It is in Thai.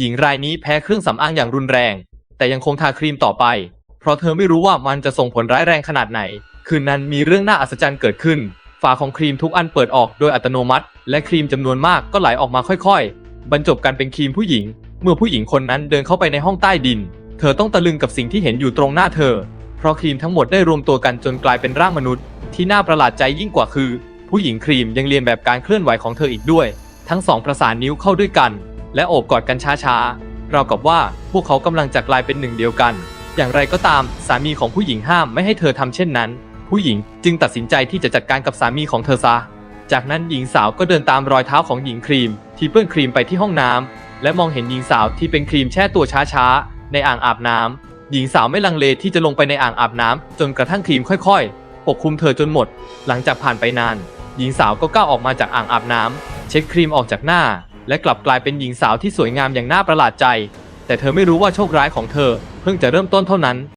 หญิงรายนี้แพ้เครื่องสำอางอย่างรุนแรง แต่ยังคงทาครีมต่อไป เพราะเธอไม่รู้ว่ามันจะส่งผลร้ายแรงขนาดไหน คืนนั้นมีเรื่องน่าอัศจรรย์เกิดขึ้น ฝาของครีมทุกอันเปิดออกโดยอัตโนมัติ และครีมจำนวนมากก็ไหลออกมาค่อยๆ บรรจบกันเป็นครีมผู้หญิง เมื่อผู้หญิงคนนั้นเดินเข้าไปในห้องใต้ดิน เธอต้องตะลึงกับสิ่งที่เห็นอยู่ตรงหน้าเธอ เพราะครีมทั้งหมดได้รวมตัวกันจนกลายเป็นร่างมนุษย์ ที่น่าประหลาดใจยิ่งกว่าคือ ผู้หญิงครีมยังเรียนแบบการเคลื่อนไหวของเธออีกด้วย ทั้งสองประสานนิ้วเข้าด้วยกัน และโอบกอดกันช้าๆเรากับว่าพวกเขากำลังจะกลายเป็นหนึ่งเดียวกัน อย่างไรก็ตามสามีของผู้หญิงห้ามไม่ให้เธอทำเช่นนั้น ผู้หญิงจึงตัดสินใจที่จะจัดการกับสามีของเธอซะ จากนั้นหญิงสาวก็เดินตามรอยเท้าของหญิงครีม ที่เปื้อนครีมไปที่ห้องน้ำและมองเห็นหญิงสาวที่เป็นครีมแช่ตัวช้าๆในอ่างอาบน้ำหญิงสาวไม่ลังเลที่จะลงไปในอ่างอาบน้ำจนกระทั่งครีมค่อยๆปกคลุมเธอจนหมด หลังจากผ่านไปนาน หญิงสาวก็ก้าวออกมาจากอ่างอาบน้ำเช็ดครีมออกจากหน้า และกลับกลายเป็นหญิงสาวที่สวยงามอย่างน่าประหลาดใจ แต่เธอไม่รู้ว่าโชคร้ายของเธอ เพิ่งจะเริ่มต้นเท่านั้น